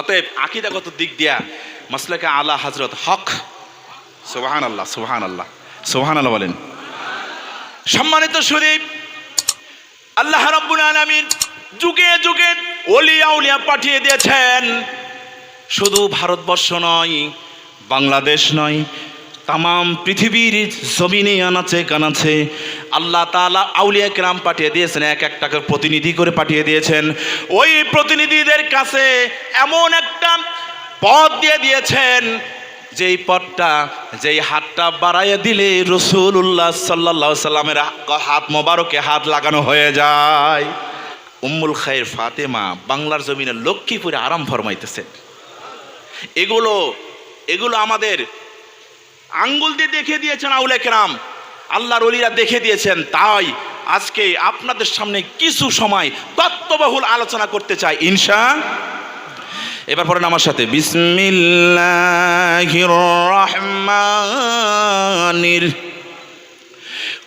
অতএব আকিদাগত দিক দিয়া মাসলাকে আলা হজরত হক। সোহান আল্লাহ সোহান আল্লাহ সোহান আল্লাহ বলেন। সম্মানিত শরীফ আল্লাহ রব্বুল আলামিন যুগে যুগে ওলিয়া উলিয়া পাঠিয়ে দিয়েছেন। শুধু ভারতবর্ষ নয়, বাংলাদেশ নয় তাম পৃথিবীর জমিনে আনাচে কানাচে আল্লাহ তাআলা আউলিয়া কেরাম পাঠিয়ে দিয়েছেন, এক একটাকে প্রতিনিধি করে পাঠিয়ে দিয়েছেন। ওই প্রতিনিধিদের কাছে এমন একটা পদ দিয়ে দিয়েছেন, যেই পথটা, যেই হাতটা বাড়াইয়া দিলে রসুল্লাহ সাল্লাহ সাল্লামের হাত মোবারকে হাত লাগানো হয়ে যায়। উম্মুল খায়ের ফাতেমা বাংলার জমিনে লক্ষ্মীপুরে আরাম ফরমাইতেছে। এগুলো এগুলো আমাদের আঙ্গুল দিয়ে দেখে দিয়েছেন আউলে কেরাম। আল্লাহর অলিরা দেখে দিয়েছেন, তাই আজকে আপনাদের সামনে কিছু সময় তত্ত্ববহুল আলোচনা করতে চাই, ইনশা। এবার পড়েন আমার সাথে, বিসমিল্লাহির রহমানির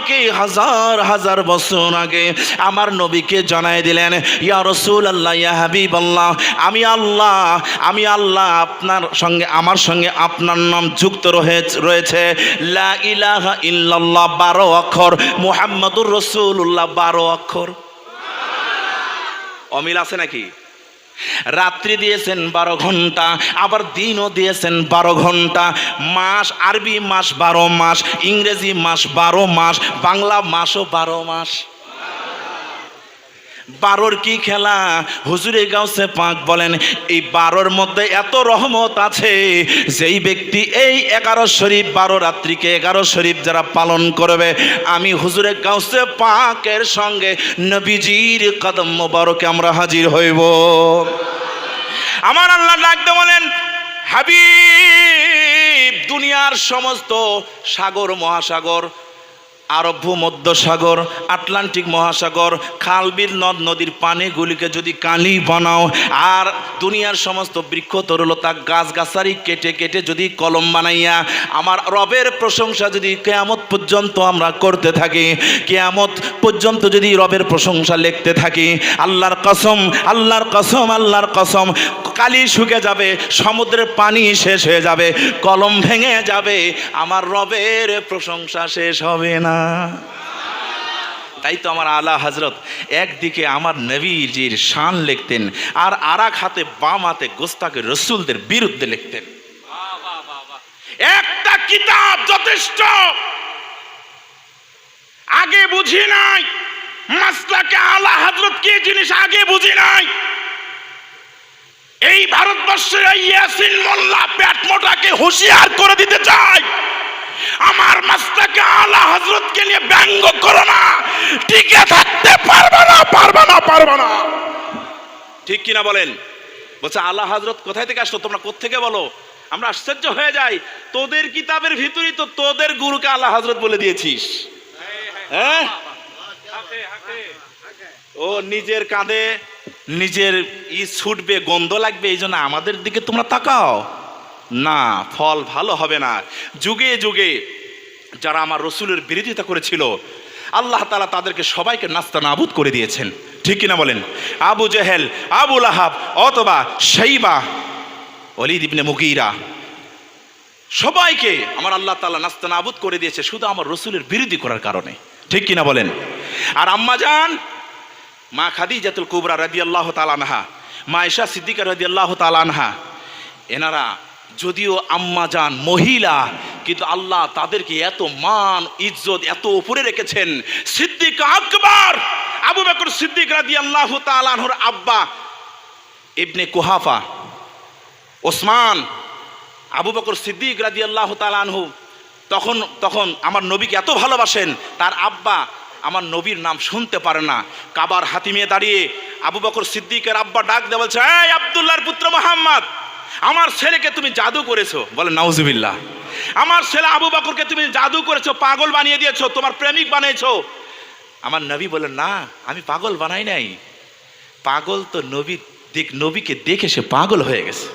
থেকে হাজার হাজার বছর আগে আমার নবীকে জানাই দিলেন, ইয়া রসুল আল্লাহ ইয়া হাবিব আল্লাহ আমি আল্লাহ আমি আল্লাহ, আপনার সঙ্গে, আমার সঙ্গে আপনার নাম যুক্ত রয়ে- রয়েছে। ইল্লাল্লাহ, বারো অক্ষর। মুহাম্মদুর রসুল্লাহ বারো অক্ষর। অমিল আছে নাকি? রাত্রি দিয়েছেন বারো ঘণ্টা, আবার দিনও দিয়েছেন বারো ঘণ্টা। মাস আরবি মাস বারো মাস, ইংরেজি মাস বারো মাস, বাংলা মাসও বারো মাস। বারোর কি খেলা? হুজুরে গাউসে পাক বলেন, এই বারোর মধ্যে এত রহমত আছে যেই ব্যক্তি এই এগারো শরীফ, বারো রাত্রিকে এগারো শরীফ যারা পালন করবে, আমি হুজুরে গাউসে পাকের সঙ্গে নবীজির কদম মোবারকে আমরা হাজির হইব। আমার আল্লাহ ডাকতে বলেন, হাবিব, দুনিয়ার সমস্ত সাগর, মহাসাগর আরব ভূমধ্য সাগর আটলান্টিক মহাসাগর খাল বিল নদ নদীর পানিগুলিকে যদি কালি বানাও, আর দুনিয়ার সমস্ত বৃক্ষ তরলতা গাছগাছারি কেটে কেটে যদি কলম বানাইয়া, আমার রবের প্রশংসা যদি কেয়ামত পর্যন্ত আমরা করতে থাকি, কেয়ামত পর্যন্ত যদি রবের প্রশংসা লিখতে থাকি, আল্লাহর কসম আল্লাহর কসম আল্লাহর কসম কালি শুকে যাবে, সমুদ্রের পানি শেষ হয়ে যাবে, কলম ভেঙে যাবে, আমার রবের প্রশংসা শেষ হবে না। তাই তো আমার আলা হজরত একদিকে আমার নবীজির শান লিখতেন আর আর এক হাতে বাম হাতে গোস্তাকে রসুলদের বিরুদ্ধে লিখতেন। একটা কিতাব যথেষ্ট। আগে বুঝি নাই, মাসলাকে আলা হজরত কি জিনিস আগে বুঝি নাই। ইয়াসিন মোল্লা প্যাটমোটাকে হুঁশিয়ার করে দিতে চাই। আমার মাস্তাকে আলা হজরতকে নিয়ে ব্যঙ্গ করো না। টিকে থাকতে পারবে না পারবে না পারবে না। ঠিক কিনা বলেন? বলছে আল্লাহ হজরত কোথায় থেকে আসলো? তোমরা কোত্থেকে বলো? আমরা আশ্চর্য হয়ে যাই। তোদের কিতাবের ভিতরেই তো তোদের গুরুকে আল্লাহ হজরত বলে দিয়েছিস। হ্যাঁ? ও নিজের কাঁধে নিজের ই ছুটবে, গন্ধ লাগবে, এই জন্য আমাদের দিকে তোমরা তাকাও। না, ফল ভালো হবে না। যুগে যুগে যারা আমার রসুলের বিরোধিতা করেছিল, আল্লাহ তালা তাদেরকে সবাইকে নাস্তা নাবুদ করে দিয়েছেন। ঠিক কিনা বলেন? আবু জেহেল আবুল আহাব অথবা সেইবা অলিদ ইবনে মুগিরা, সবাইকে আমার আল্লাহ তালা নাস্তা নাবুদ করে দিয়েছে শুধু আমার রসুলের বিরোধী করার কারণে। ঠিক কিনা বলেন? আর আম্মা যান মা খাদি খাদিজাতুল কুবরা রাদি আল্লাহ তালানহা মা ঈশা সিদ্দিকা রাদি আল্লাহ তালানহা এনারা যদিও আম্মা যান, মহিলা, কিন্তু আল্লাহ তাদেরকে এত মান, ইজ্জত এত উপরে রেখেছেন। সিদ্দিক আকবর, আবু বকর সিদ্দিক রাদি আল্লাহ তালানহর আব্বা, ইবনে কুহাফা, ওসমান, আবু বকর সিদ্দিক রাদি আল্লাহ তালানহু তখন তখন আমার নবীকে এত ভালোবাসেন, তার আব্বা আমার নবীর নাম শুনতে পারে না। কাবার হাতিমে দাঁড়িয়ে আবু বকর সিদ্দিকের আব্বা ডাক দেওয়া বলছে, এই আবদুল্লাহর পুত্র মোহাম্মদ, আমার ছেলেকে তুমি জাদু করেছ। বলে, নাউজুবিল্লাহ, আমার ছেলে আবু বকরকে তুমি জাদু করেছ, পাগল বানিয়ে দিয়েছ, তোমার প্রেমিক বানিয়েছো। আমার নবী বলে না, আমি পাগল বানাই নাই। পাগল তো নবী দেখ, নবীকে দেখে সে পাগল হয়ে গেছে।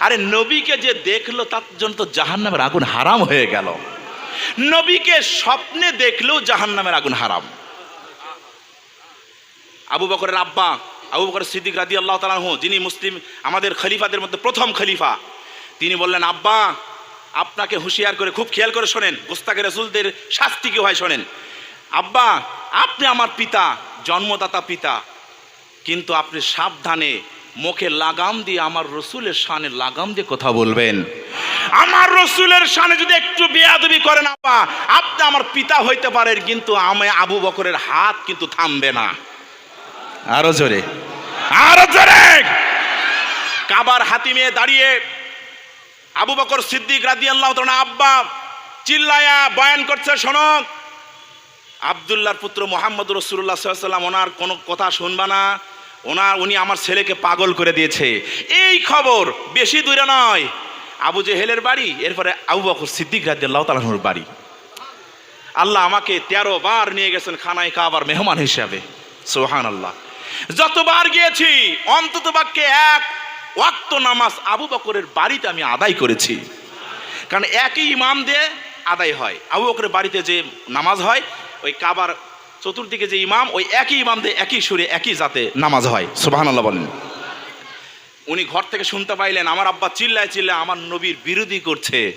আরে, নবীকে যে দেখল, তার জন্য তো জাহান্নামের আগুন হারাম হয়ে গেল। নবীকে স্বপ্নে দেখলেও জাহান্নামের আগুন হারাম। আবু বকরের আব্বা, আবু বকর সিদ্দিক রাদি আল্লাহ তালাহ যিনি মুসলিম, আমাদের খলিফাদের মধ্যে প্রথম খলিফা, তিনি বললেন, আব্বা, আপনাকে হুঁশিয়ার করে খুব খেয়াল করে শোনেন গোস্তাকে রসুলদের শাস্তি কি হয় শোনেন। আব্বা, আপনি আমার পিতা, জন্মদাতা পিতা, কিন্তু আপনি সাবধানে মুখে লাগাম দিয়ে আমার রসুলের শানে লাগাম দিয়ে কথা বলবেন। আমার রসুলের শানে যদি একটু বেয়াদবি করেন আব্বা আপনি আমার পিতা হইতে পারেন কিন্তু আমি আবু বকরের হাত কিন্তু থামবে না। আরও জোরে। আরও জোরে! কাবার হাতিমে দাঁড়িয়ে আবু বকর সিদ্দিক রাদি আল্লাহ আব্বা চিল্লায়া বয়ান করছে শোনক আবদুল্লাহর পুত্র মোহাম্মদ রসুল্লাহ সাল্লাম ওনার কোনো কথা শুনবা না। ওনার, উনি আমার ছেলেকে পাগল করে দিয়েছে। এই খবর বেশি দূরে নয়। আবু জেহেলের বাড়ি, এরপরে আবু বকর সিদ্দিক রাদিয়াল্লাহু তাআলার বাড়ি। আল্লাহ আমাকে তেরো বার নিয়ে গেছেন খানায় কাবার মেহমান হিসাবে। সোহান আল্লাহ যতবার গিয়েছি, অন্তত বাক্যে এক ওয়াক্ত নামাজ আবু বকরের বাড়িতে আমি আদায় করেছি। কারণ একই ইমাম দিয়ে আদায় হয়। আবু বকরের বাড়িতে যে নামাজ হয়, ওই কাবার চতুর্দিকে যে ইমাম, ওই একই ইমাম দিয়ে একই সুরে, একই জাতে নামাজ হয়। সুবাহান আল্লাহ বলেন। উনি ঘর থেকে শুনতে পাইলেন, আমার আব্বা চিল্লায় চিল্লায় আমার নবীর বিরোধী করছে।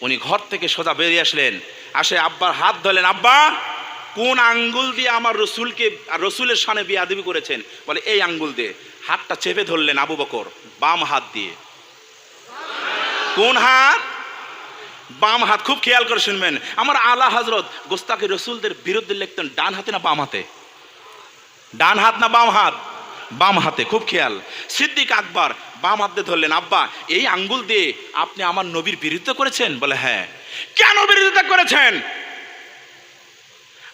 উনি ঘর থেকে সোজা বেরিয়ে আসলেন। আসে আব্বার হাত ধরলেন, আব্বা, কোন আঙ্গুল দিয়ে আমার রসুলকে, রসুলের সামনে বিয়াদবি করেছেন? বলে, এই আঙ্গুল দিয়ে। হাতটা চেপে ধরলেন আবু বকর, বাম হাত দিয়ে। কোন হাত? বাম হাত খুব খেয়াল করে শুনবেন। আমার আলা হজরত গোস্তাকে রসুলদের বিরুদ্ধে লিখতেন, ডান হাতে না বাম হাতে? ডান হাত না বাম হাত? বাম হাতে, খুব খেয়াল। সিদ্দিক আকবর, বাম হাত ধরলেন, আব্বা, এই আঙ্গুল দিয়ে আপনি আমার নবীর বিরুদ্ধে করেছেন? বলে হ্যাঁ। কেন বিরোধিতা করেছেন?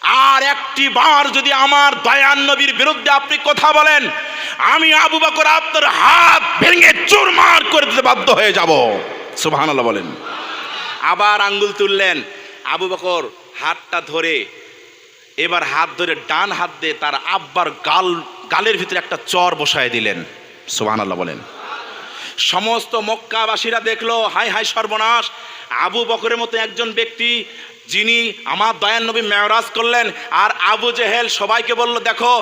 আর একটি বার যদি আমার দয়ান নবীর বিরুদ্ধে আপনি কথা বলেন, আমি আবু বকর আপনার হাত ভেঙে চুরমার করে দিতে বাধ্য হয়ে যাব। সুবহানাল্লাহ বলেন। আবার আঙ্গুল তুললেন। আবু বকর হাতটা ধরে, এবার হাত ধরে ডান হাত দিয়ে তার আব্বার গাল, গালের ভিতরে একটা চর বসায় দিলেন। সোহান আল্লাহ বলেন। সমস্ত মক্কাবাসীরা দেখল হাই হাই সর্বনাশ। আবু বকরের মতো একজন ব্যক্তি যিনি আমার দয়ান নবী মেয়রাজ করলেন, আর আবু জেহেল সবাইকে বলল, দেখো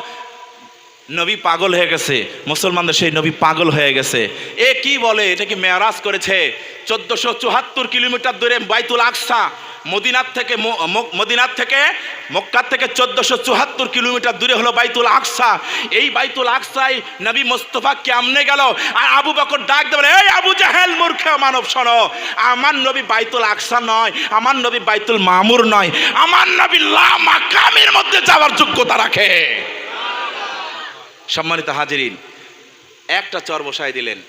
নবী পাগল হয়ে গেছে। মুসলমানদের সেই নবী পাগল হয়ে গেছে। এ কি বলে? এটা কি মেয়ারাজ করেছে? চোদ্দশো চুয়াত্তর কিলোমিটার দূরে বাইতুল আকসা, মদিনার থেকে মদিনার থেকে মক্কার থেকে চোদ্দশো চুয়াত্তর কিলোমিটার দূরে হলো বাইতুল আকসা। এই বাইতুল আকসায় নবী মোস্তফা কেমনে গেল? আর আবু বকর ডাক দেবেন এই আবু জাহেল, মূর্খ মানব, শোনো, আমার নবী বাইতুল আকসা নয়, আমার নবী বাইতুল মামুর নয়, আমার নবী লা মাকামের মধ্যে যাওয়ার যোগ্যতা রাখে। সম্মানিত হাজিরিন একটা চর বসায় দিলেন।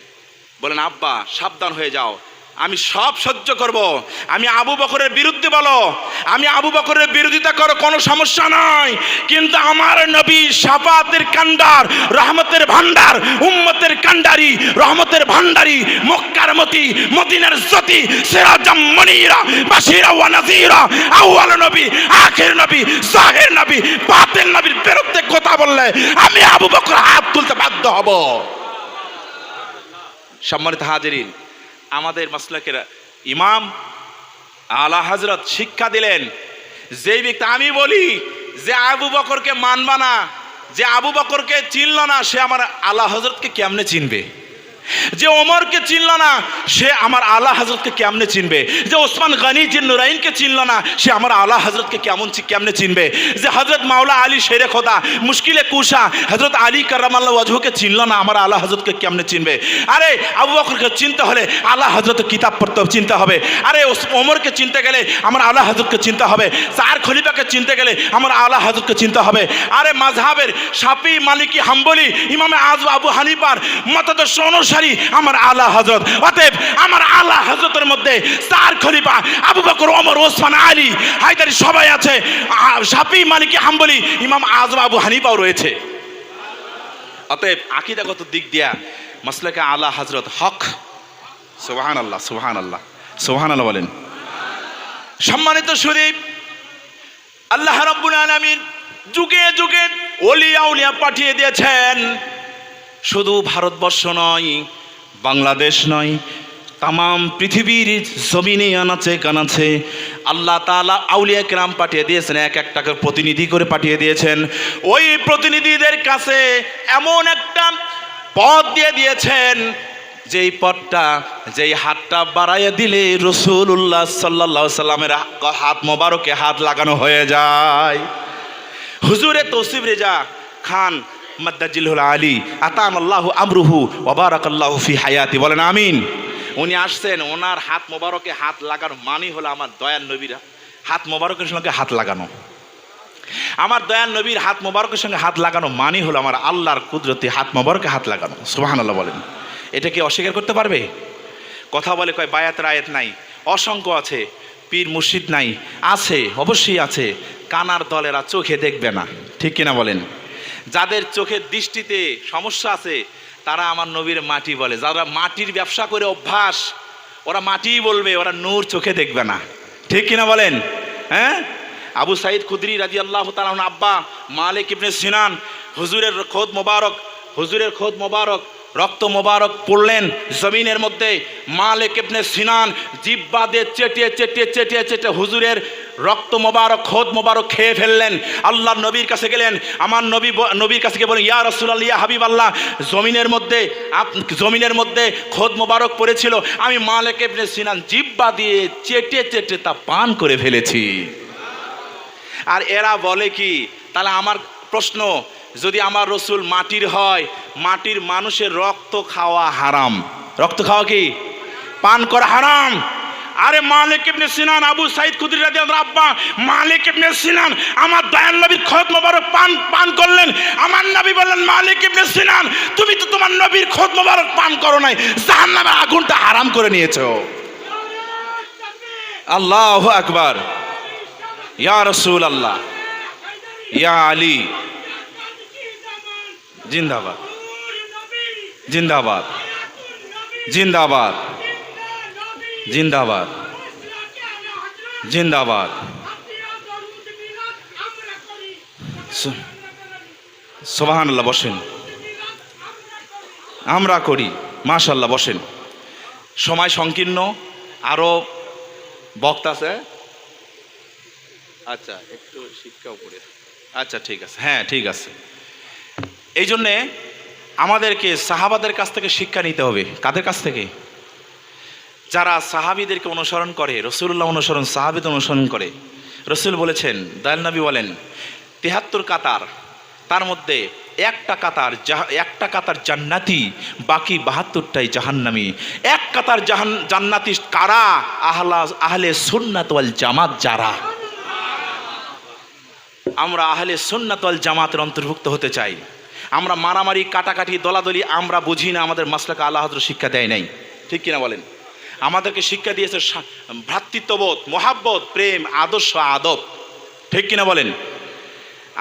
বলেন আব্বা সাবধান হয়ে যাও। আমি সব সহ্য করব। আমি আবু বকরের বিরুদ্ধে বলো। আমি আবু বকরের বিরোধিতা করো, কোনো সমস্যা নাই। কিন্তু আমার নবী সাফাতের কান্ডার রহমতের ভান্ডার উম্মতের কান্ডারি রহমতের ভান্ডারি মক্কার মতি, মদিনার জ্যোতি, সিরাজাম মনিরা, বাশিরা ওয়া নাযীরা, আউয়াল নবী, আখির নবী, জাহির নবী, বাতিল নবীর বিরুদ্ধে কথা বললে আমি আবু বকর হাত তুলতে বাধ্য হব। সম্মানিত হাজিরিন আমাদের মাসলাকের ইমাম আলা হজরত শিক্ষা দিলেন, যেই ব্যক্তি আমি বলি যে আবু বকরকে মানবা না, যে আবু বকরকে চিনল না, সে আমার আল্লাহ হজরতকে কেমনে চিনবে? যে ওমরকে চিনল না, সে আমার আলা হজরতকে কেমনে চিনবে? যে ওসমান গনি যে নুরাইনকে চিনল না, সে আমার আলা হজরতকে কেমন কেমনে চিনবে? যে হজরত মাওলা আলী শেরে খোদা, মুশকিলে কুশা হজরত আলী কারামাল্লা ওয়াজহুকে চিনল না, আমার আলা হজরতকে কেমনে চিনবে? আরে, আবু বকরকে চিনতে হলে আল্লাহ হজরতের কিতাব পড়তে চিনতে হবে। আরে ওমরকে চিনতে গেলে আমার আল্লাহ হজরতকে চিনতে হবে। চার খলিফাকে চিনতে গেলে আমার আল্লাহ হজরতকে চিনতে হবে। আরে মাঝহাবের সাপি মালিকি, হাম্বলি, ইমামে আজ আবু হানিফার মতাদর্শ অনুসারী আমার আল্লাহ হজরত অতএব আমার আল্লাহ হজরতের মধ্যে চার খলিফা আবু বকর, ওমর, ওসমান, আলী, হায়দারি সবাই আছে। সাপি মালিকি, হাম্বলি, ইমাম আজম, আবু হানিফাও রয়েছে। অতএব আকিদাগত দিক দিয়া মাসলাকে আলা হজরত হক। সুবাহান আল্লাহ সুবাহান আল্লাহ সুবাহান আল্লাহ বলেন। সম্মানিত শরীফ আল্লাহ রাব্বুল আলামিন যুগে যুগে ওলিয়া উলিয়া পাঠিয়ে দিয়েছেন। শুধু ভারতবর্ষ নয়, বাংলাদেশ নয়, তামাম পৃথিবীর জমিনে আনাচে কানাচে আল্লাহ তালা আউলিয়া কেরাম পাঠিয়ে দিয়েছেন, এক এক টাকার প্রতিনিধি করে পাঠিয়ে দিয়েছেন। ওই প্রতিনিধিদের কাছে এমন একটা পদ দিয়ে দিয়েছেন, যেই পথটা, যেই হাতটা বাড়াইয়া দিলে রসুল্লাহ সাল্লাহ সাল্লামের হাত মোবারকে হাত লাগানো হয়ে যায়। হুজুরে তৌসিফ রেজা খান মাদ্দাজিল আলী আতান আল্লাহ আমরুহু ওবারক আল্লাহ ফি হায়াতি, বলেন আমিন। উনি আসছেন, ওনার হাত মোবারকে হাত লাগানো মানি হলো আমার দয়াল নবীর হাত মোবারকের সঙ্গে হাত লাগানো। আমার দয়াল নবীর হাত মোবারকের সঙ্গে হাত লাগানো মানি হলো আমার আল্লাহর কুদরতি হাত মোবারকে হাত লাগানো। সুবাহান আল্লাহ বলেন। এটা কি অস্বীকার করতে পারবে? কথা বলে কয়, বায়াতের আয়াত নাই। অসংখ্য আছে, পীর মুর্শিদ নাই। আছে, অবশ্যই আছে। কানার দলেরা চোখে দেখবে না। ঠিক কিনা বলেন? যাদের চোখের দৃষ্টিতে সমস্যা আছে, তারা আমার নবীর মাটি বলে। যারা মাটির ব্যবসা করে অভ্যাস, ওরা মাটিই বলবে, ওরা নূর চোখে দেখবে না। ঠিক কিনা বলেন? হ্যাঁ? আবু সাইদ খুদরি রাজি আল্লাহ তালন আব্বা মালিক ইবনে সিনান, হুজুরের খোদ মোবারক, হুজুরের খোদ মোবারক রক্ত মোবারক পড়লেন জমিনের মধ্যে মালিক ইবনে সিনান জিব্বা দিয়ে চেটিয়ে চেটিয়ে চেটিয়ে চেটিয়ে হুজুরের রক্ত মোবারক, খোদ মোবারক খেয়ে ফেললেন। আল্লাহ নবীর কাছে গেলেন। আমার নবী নবীর কাছে গিয়ে বলেন ইয়া রসুল্লাহ ইয়া হাবিব আল্লাহ জমিনের মধ্যে জমিনের মধ্যে খোদ মোবারক পড়েছিল। আমি মালিক ইবনে সিনান জিব্বা দিয়ে চেটে চেটে তা পান করে ফেলেছি। আর এরা বলে কি, তাহলে আমার প্রশ্ন, যদি আমার রসুল মাটির হয় মাটির মানুষের রক্ত খাওয়া হারাম। রক্ত খাওয়া কি? পান করা হারাম। আরে মালিক ইবনে সিনান, আবু সাইদ খুদরি রাদিয়াল্লাহু আব্বা, মালিক ইবনে সিনান, আমার দয়াল নবীর খোদ মোবারক পান পান করলেন। আমার নবী বললেন, মালিক ইবনে সিনান, তুমি তো তোমার নবীর খোদ মোবারক পান করো নাই, জাহান্নামের আগুনটা হারাম করে নিয়েছো। আল্লাহু আকবার। ইয়া রসুল আল্লাহ ইয়া আলী। জিন্দাবাদ। জিন্দাবাদ। জিন্দাবাদ। জিন্দাবাদ। জিন্দাবাদ। সোবাহান আল্লাহ বসেন। আমরা করি মাশাল্লাহ বসেন। সময় সংকীর্ণ আরও বক্তা আছে? আচ্ছা একটু শিক্ষা উপরে। আচ্ছা ঠিক আছে। হ্যাঁ ঠিক আছে। এই জন্যে আমাদেরকে সাহাবাদের কাছ থেকে শিক্ষা নিতে হবে। কাদের কাছ থেকে? যারা সাহাবিদেরকে অনুসরণ করে রসুল্লাহ অনুসরণ সাহাবিদ অনুসরণ করে, রসুল বলেছেন, দয়াল বলেন, তেহাত্তর কাতার, তার মধ্যে একটা কাতার একটা কাতার জান্নাতি, বাকি বাহাত্তরটাই জাহান্নামি। এক কাতার জাহান জান্নাতি কারা? আহলা আহলে সুন্নাত ওয়াল জামাত যারা? আমরা আহলে সুন্নাতল জামাতের অন্তর্ভুক্ত হতে চাই। আমরা মারামারি, কাটাকাটি, দলাদলি, আমরা বুঝি না আমাদের মাসলাকে আল্লাহ হজরত শিক্ষা দেয় নাই। ঠিক কিনা বলেন? আমাদেরকে শিক্ষা দিয়েছে ভ্রাতৃত্ববোধ, মহাব্বত, প্রেম, আদর্শ, আদব। ঠিক কিনা বলেন?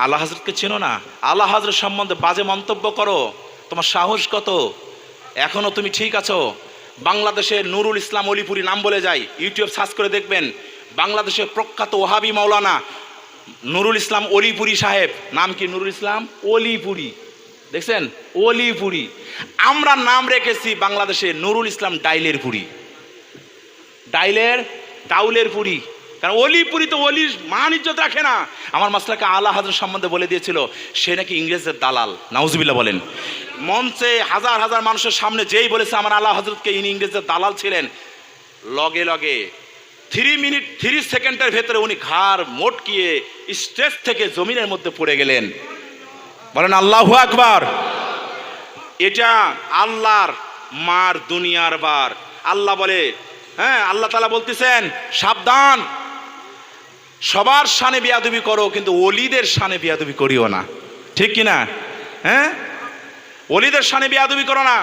আল্লাহ হাজরতকে চেনো না? আল্লাহ হজরত সম্বন্ধে বাজে মন্তব্য করো। তোমার সাহস কত? এখনও তুমি ঠিক আছো? বাংলাদেশের নুরুল ইসলাম অলিপুরি নাম বলে যাই ইউটিউব সার্চ করে দেখবেন, বাংলাদেশের প্রখ্যাত ওহাবি মাওলানা নুরুল ইসলাম অলিপুরি সাহেব। নাম কি নুরুল ইসলাম? অলিপুরি। দেখছেন? অলিপুরি আমরা নাম রেখেছি বাংলাদেশে নুরুল ইসলাম ডাইলের পুরি ডাইলের ডাউলের পুরি কারণ অলিপুরি তো অলির মান ইজ্জত রাখে না। আমার মাসলাকে আল্লাহ হাজর সম্বন্ধে বলে দিয়েছিল, সে নাকি ইংরেজদের দালাল। নাউজুবিল্লাহ বলেন। মঞ্চে হাজার হাজার মানুষের সামনে যেই বলেছে, আমার আল্লাহ হজরতকে ইনি ইংরেজদের দালাল ছিলেন। লগে লগে থ্রি মিনিট থ্রি সেকেন্ডের ভেতরে উনি ঘাড় মোটকিয়ে স্টেজ থেকে জমিনের মধ্যে পড়ে গেলেন। বলেন আল্লাহ আকবার। এটা আল্লাহর মার দুনিয়ার বার। আল্লাহ বলে হ্যাঁ আল্লাহ তালা বলতেছেন, সাবধান। সবার সানে বিয়াদুবি করো, কিন্তু অলিদের সানে বিয়াদুবি করিও না। ঠিক কি না হ্যাঁ? অলিদের সানে বিয়াদুবি করো না।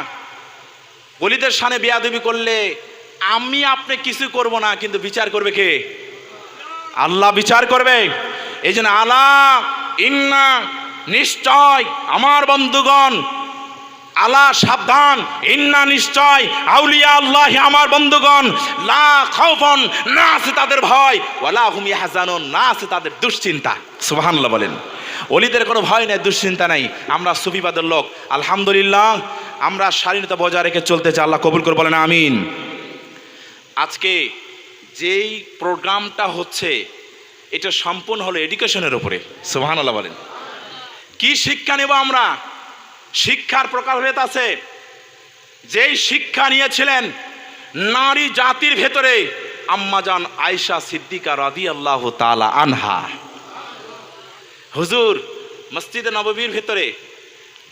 অলিদের সানে বিয়াদুবি করলে আমি আপনি কিছু করব না, কিন্তু বিচার করবে কে? আল্লাহ বিচার করবে। এই জন্য আল্লাহ ইন্না নিশ্চয় আমার বন্ধুগণ আলা সাবধান, ইন্না নিশ্চয় আউলিয়া আল্লাহ আমার বন্ধুগণ, লা খাউফন না আছে তাদের ভয় ওয়ালা হুম ইয়াহজানুন না আছে তাদের দুশ্চিন্তা। সুবহানাল্লাহ বলেন অলিদের কোনো ভয় নাই, দুশ্চিন্তা নাই, আমরা সুফিবাদের লোক, আলহামদুলিল্লাহ, আমরা স্বাধীনতা বজায় রেখে চলতে চাই, আল্লাহ কবুল করে বলেন, আমিন। আজকে যেই প্রোগ্রামটা হচ্ছে, এটা সম্পূর্ণ হলো এডুকেশনের উপরে, সুবহানাল্লাহ বলেন। কি শিক্ষা নেব আমরা? শিক্ষার প্রকারভেদ আছে। যেই শিক্ষা নিয়েছিলেন নারী জাতির ভেতরে আম্মাজান আয়সা সিদ্দিকা রাদি আল্লাহ তালা আনহা। হুজুর, মসজিদে নববীর ভেতরে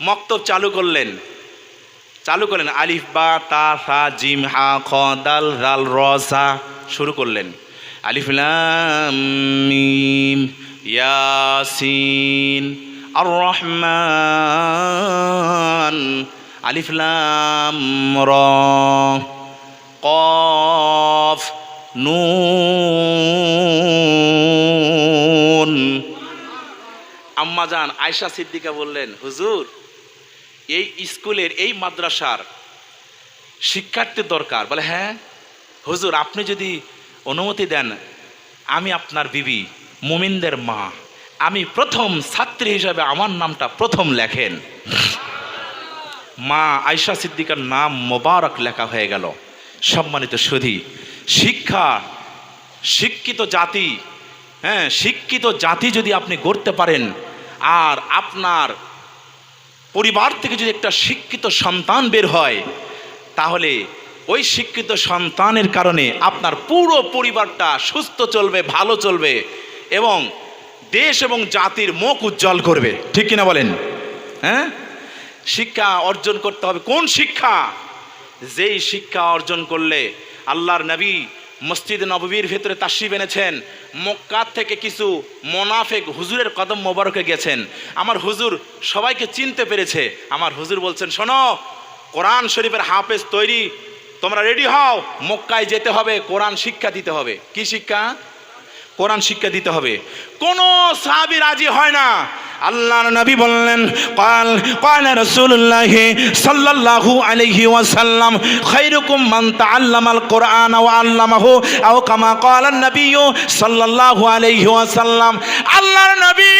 মক্তব চালু করলেন। চালু করলেন, আলিফ, বা, তা, সা, জিম, হা, খ, দাল, রাল, র, সা, শুরু করলেন। আলিফ ইয়াসিন। আর রহমান আলিফ লাম র কফ নুন আম্মাজান আয়সা সিদ্দিকা বললেন, হুজুর, এই স্কুলের, এই মাদ্রাসার শিক্ষার্থীর দরকার। বলে হ্যাঁ হুজুর, আপনি যদি অনুমতি দেন, আমি আপনার বিবি, মুমিনদের মা। আমি প্রথম ছাত্রী হিসাবে আমার নামটা প্রথম লেখেন। মা আয়সা সিদ্দিকার নাম মোবারক লেখা হয়ে গেল। সম্মানিত সুধী, শিক্ষা, শিক্ষিত জাতি হ্যাঁ শিক্ষিত জাতি যদি আপনি গড়তে পারেন, আর আপনার পরিবার থেকে যদি একটা শিক্ষিত সন্তান বের হয়, তাহলে ওই শিক্ষিত সন্তানের কারণে আপনার পুরো পরিবারটা সুস্থ চলবে, ভালো চলবে এবং দেশ এবং জাতির মুখ উজ্জ্বল করবে। ঠিক কিনা বলেন? হ্যাঁ? শিক্ষা অর্জন করতে হবে। কোন শিক্ষা? যেই শিক্ষা অর্জন করলে আল্লাহর নবী মসজিদ নববীর ভেতরে তাশরিফ এনেছেন, মক্কা থেকে কিছু মোনাফেক হুজুরের কদম মোবারকে গেছেন। আমার হুজুর সবাইকে চিনতে পেরেছে। আমার হুজুর বলছেন, শোনো, কোরআন শরীফের হাফেজ তৈরি, তোমরা রেডি হও, মক্কায় যেতে হবে, কোরআন শিক্ষা দিতে হবে। কি শিক্ষা? কোরআন শিক্ষা দিতে হবে। কোন সাহাবি রাজি হয় না। আল্লাহর নবী বললেন পাল পাল রসুল্লাহ সাল্লাল্লাহু আলাইহি ওয়াসাল্লাম খৈরুকুম মান তাআল্লামাল কোরআন ওয়া আল্লামাহু, আও কামা ক্বালান নবী সাল্লাল্লাহু আলাইহি ওয়াসাল্লাম। আল্লাহর নবী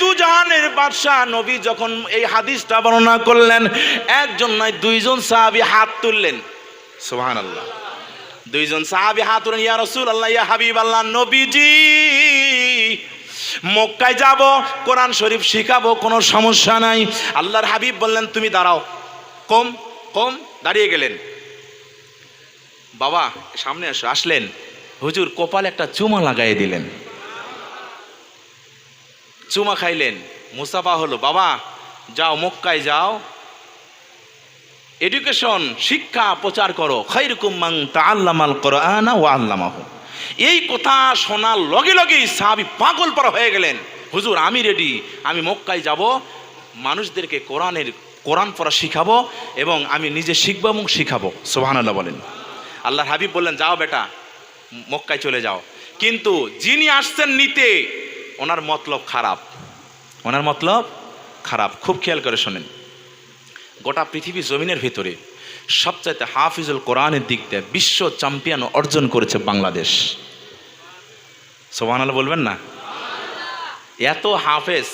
দুজাহানের বাদশাহ নবী যখন এই হাদিসটা বর্ণনা করলেন, একজন নয়, দুইজন সাহাবী হাত তুললেন। সুবহানাল্লাহ। দুইজন সাহাবি হাত তুলেন ইয়া রসুল আল্লাহ ইয়া হাবিব আল্লাহ নবীজি, মক্কায় যাব, কোরআন শরীফ শিখাবো, কোনো সমস্যা নাই। আল্লাহর হাবিব বললেন, তুমি দাঁড়াও। কম কম, দাঁড়িয়ে গেলেন। বাবা, সামনে এসো। আসলেন। হুজুর, কপালে একটা চুমা লাগাই দিলেন। চুমা খাইলেন? মুসাফা হলো। বাবা, যাও, মক্কায় যাও। এডুকেশন শিক্ষা, প্রচার করো। খৈরকুম মাং তাআল্লামাল কোরআনা ওয়া আল্লামাহু। এই কথা শোনার লগে লগেই সাহাবী পাগল পরা হয়ে গেলেন। হুজুর, আমি রেডি আমি মক্কায় যাব, মানুষদেরকে কোরআনের, কোরআন পড়া শিখাবো এবং আমি নিজে শিখব এবং শিখাবো। সুবহানাল্লাহ বলেন। আল্লাহর হাবিব বললেন, যাও বেটা, মক্কায় চলে যাও। কিন্তু যিনি আসছেন নিতে, ওনার মতলব খারাপ। ওনার মতলব খারাপ। খুব খেয়াল করে শোনেন। গোটা পৃথিবী জমিনের ভিতরে সবচাইতে হাফিজুল কোরআনের দিক দিয়ে বিশ্ব চ্যাম্পিয়ন অর্জন করেছে বাংলাদেশ। সোহান বলবেন না? এত হাফেজ,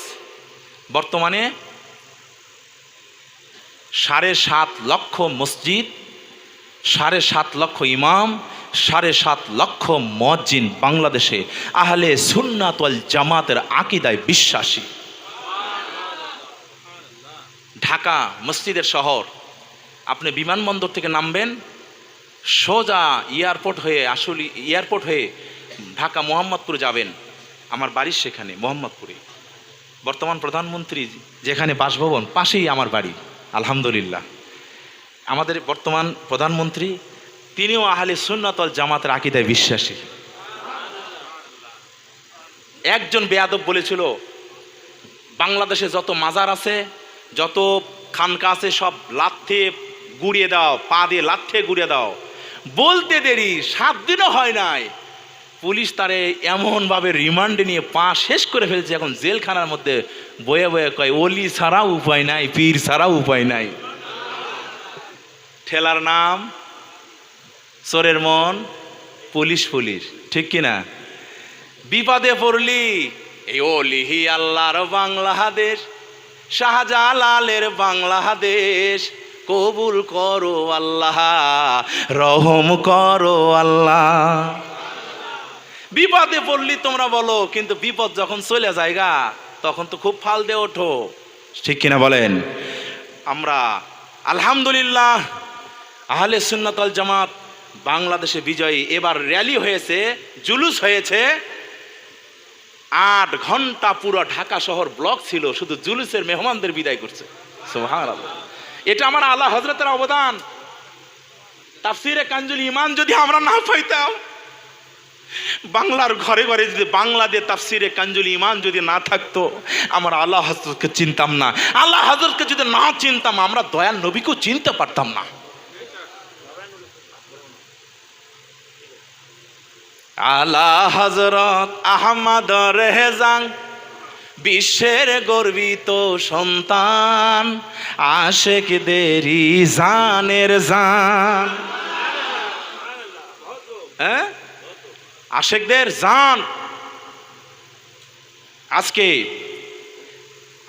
বর্তমানে সাড়ে সাত লক্ষ মসজিদ, সাড়ে সাত লক্ষ ইমাম, সাড়ে সাত লক্ষ মজ্জিন বাংলাদেশে আহলে সুন্নাত ওয়াল জামাতের আকিদায় বিশ্বাসী। ঢাকা মসজিদের শহর, আপনি বিমানবন্দর থেকে নামবেন, সোজা এয়ারপোর্ট হয়ে আসলে, এয়ারপোর্ট হয়ে ঢাকা মোহাম্মদপুর যাবেন। আমার বাড়ির সেখানে, মোহাম্মদপুরে। বর্তমান প্রধানমন্ত্রী যেখানে বাসভবন, পাশেই আমার বাড়ি, আলহামদুলিল্লাহ। আমাদের বর্তমান প্রধানমন্ত্রী, তিনিও আহলে সুন্নাতল জামাতের আকিদায় বিশ্বাসী। একজন বেয়াদব বলেছিল, বাংলাদেশে যত মাজার আছে যত খানকা আছে সব লাথে গুড়িয়ে দাও, পা দিয়ে লাথে গুড়িয়ে দাও। বলতে দেরি, সাত দিনও হয় নাই। পুলিশ তারে এমনভাবে রিমান্ডে নিয়ে পা শেষ করে ফেলছে, এখন জেলখানার মধ্যে বয়ে বয়ে কয়, অলি ছাড়া উপায় নাই, পীর ছাড়া উপায় নাই। ঠেলার নাম, চোরের মন, পুলিশ পুলিশ, ঠিক কিনা বিপদে পড়লি, এই ওলিহি আল্লাহর বাংলাদেশ। শাহজালালের বাংলাদেশ। কবুল করো আল্লাহ, রহম করো আল্লাহ। বিপদে পড়লি তোমরা বলো, কিন্তু বিপদ যখন চলে যায়গা তখন তো খুব ফাল দিয়ে ওঠো। ঠিক কিনা বলেন? আমরা আলহামদুলিল্লাহ, আহলে সুন্নাতল জামাত বাংলাদেশে বিজয়ী। এবার র্যালি হয়েছে, জুলুস হয়েছে। আট ঘণ্টা পুরো ঢাকা শহর ব্লক ছিল, শুধু জুলুসের মেহমানদের বিদায় করছে। এটা আমার আল্লাহ হজরতের অবদান। তাফসিরে কাঞ্জুল ইমান যদি আমরা না পাইতাম, বাংলার ঘরে ঘরে যদি বাংলা দিয়ে তাফসিরে কাঞ্জুল ইমান যদি না থাকতো, আমরা আল্লাহ হজরতকে চিনতাম না। আল্লাহ হজরতকে যদি না চিনতাম, আমরা দয়াল নবীকেও চিনতে পারতাম না। আলা হজরত আহমদ রেহজাং বিশ্বের গর্বিত সন্তান, আশেক দেরি জানের জান। হ্যাঁ? আশেকদের জান। আজকে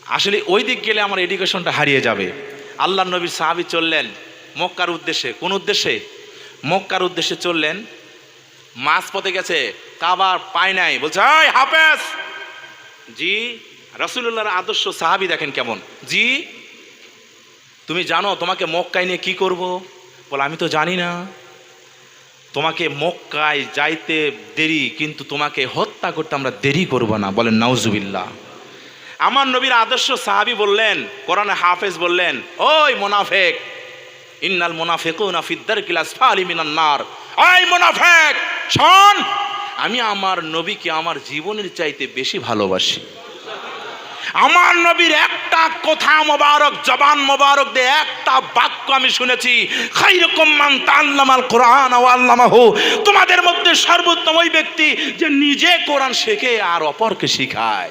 আসলে ওই দিক গেলে আমার এডুকেশনটা হারিয়ে যাবে। আল্লাহ নবীর সাহাবি চললেন মক্কার উদ্দেশ্যে। কোন উদ্দেশ্যে? মক্কার উদ্দেশ্যে চললেন মাছ পথে গেছে, কাবার পায় নাই। বলছে হাফেজ! জি রসুল্লাহর আদর্শ সাহাবি দেখেন কেমন। জি, তুমি জানো তোমাকে মক্কায় নিয়ে কি করব? বলে, আমি তো জানি না। তোমাকে মক্কায় যাইতে দেরি, কিন্তু তোমাকে হত্যা করতে আমরা দেরি করব না। বলেন, নাউজুবিল্লাহ। আমার নবীর আদর্শ সাহাবি বললেন, কোরআনে হাফেজ বললেন, ওই মোনাফেক, ইন্নাল মোনাফেকুনা ফিদ্দার কিলাস ফালি মিনান নার। ওই মোনাফেক! শোন! আমি আমার নবীকে আমার জীবনের চাইতে বেশি ভালোবাসি। আমার নবীর একটা কথা মোবারক জবান মোবারক দিয়ে একটা বাক্য আমি শুনেছি। তাল্লামাল কোরআন আল্লামাহু। তোমাদের মধ্যে সর্বোত্তম ওই ব্যক্তি যে নিজে কোরআন শেখে আর অপরকে শিখায়।